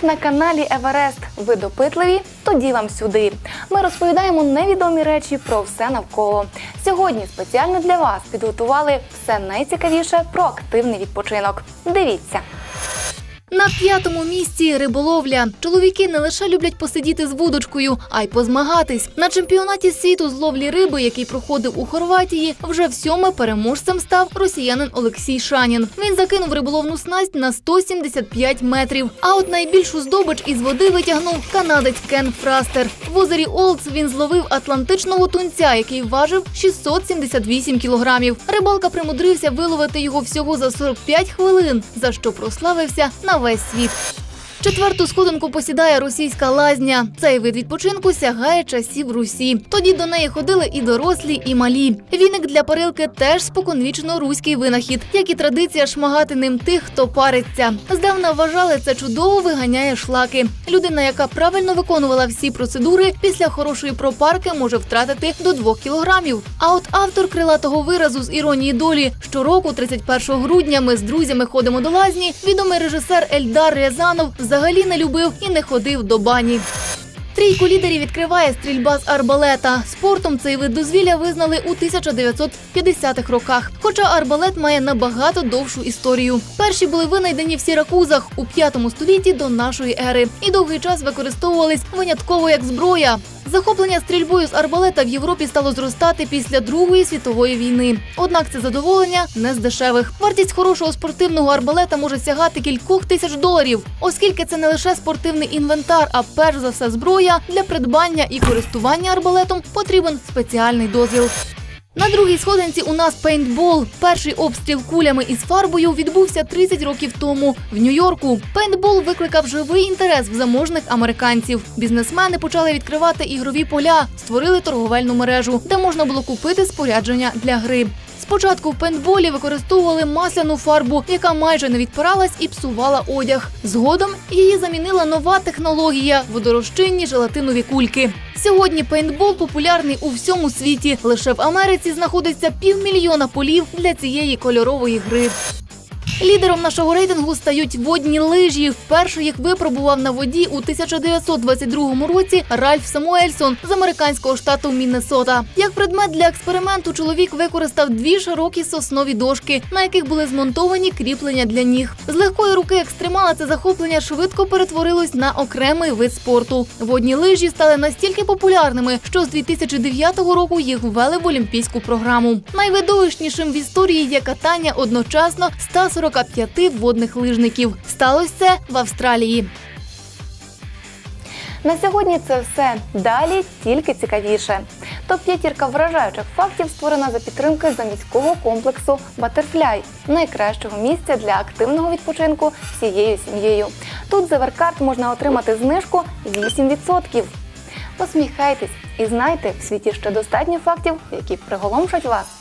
Сніг на каналі Еверест. Ви допитливі? Тоді вам сюди. Ми розповідаємо невідомі речі про все навколо. Сьогодні спеціально для вас підготували все найцікавіше про активний відпочинок. Дивіться. На п'ятому місці риболовля. Чоловіки не лише люблять посидіти з вудочкою, а й позмагатись. На чемпіонаті світу з ловлі риби, який проходив у Хорватії, вже всьоме переможцем став росіянин Олексій Шанін. Він закинув риболовну снасть на 175 метрів. А от найбільшу здобич із води витягнув канадець Кен Фрастер. В озері Олдс він зловив атлантичного тунця, який важив 678 кілограмів. Рибалка примудрився виловити його всього за 45 хвилин, за що прославився на весь світ. Четверту сходинку посідає російська лазня. Цей вид відпочинку сягає часів Русі. Тоді до неї ходили і дорослі, і малі. Віник для парилки теж споконвічно руський винахід, як і традиція шмагати ним тих, хто париться. Здавна вважали, це чудово виганяє шлаки. Людина, яка правильно виконувала всі процедури, після хорошої пропарки може втратити до 2 кілограмів. А от автор крилатого виразу з іронії долі щороку, 31 грудня, ми з друзями ходимо до лазні. Відомий режисер Ельдар Рязанов взагалі не любив і не ходив до бані. Трійку лідерів відкриває стрільба з арбалета. Спортом цей вид дозвілля визнали у 1950-х роках. Хоча арбалет має набагато довшу історію. Перші були винайдені в Сіракузах у 5 столітті до нашої ери і довгий час використовувались винятково як зброя. Захоплення стрільбою з арбалета в Європі стало зростати після Другої світової війни. Однак це задоволення не з дешевих. Вартість хорошого спортивного арбалета може сягати кількох тисяч доларів, оскільки це не лише спортивний інвентар, а перш за все зброя для придбання і користування арбалетом потрібен спеціальний дозвіл. На другій сходинці у нас пейнтбол. Перший обстріл кулями із фарбою відбувся 30 років тому в Нью-Йорку. Пейнтбол викликав живий інтерес в заможних американців. Бізнесмени почали відкривати ігрові поля, створили торговельну мережу, де можна було купити спорядження для гри. Спочатку в пентболі використовували масляну фарбу, яка майже не відпиралась і псувала одяг. Згодом її замінила нова технологія водорозчинні желатинові кульки. Сьогодні пейнтбол популярний у всьому світі. Лише в Америці знаходиться півмільйона полів для цієї кольорової гри. Лідером нашого рейтингу стають водні лижі. Вперше їх випробував на воді у 1922 році Ральф Самуельсон з американського штату Міннесота. Як предмет для експерименту чоловік використав дві широкі соснові дошки, на яких були змонтовані кріплення для ніг. З легкої руки екстремала це захоплення швидко перетворилось на окремий вид спорту. Водні лижі стали настільки популярними, що з 2009 року їх ввели в олімпійську програму. Найвидовищнішим в історії є катання одночасно 145 водних лижників. Сталося це в Австралії. На сьогодні це все. Далі тільки цікавіше. Топ п'ятірка вражаючих фактів створена за підтримки заміського комплексу Батерфляй, найкращого місця для активного відпочинку всією сім'єю. Тут за веркарт можна отримати знижку 8%. Посміхайтесь і знайте, в світі ще достатньо фактів, які приголомшать вас.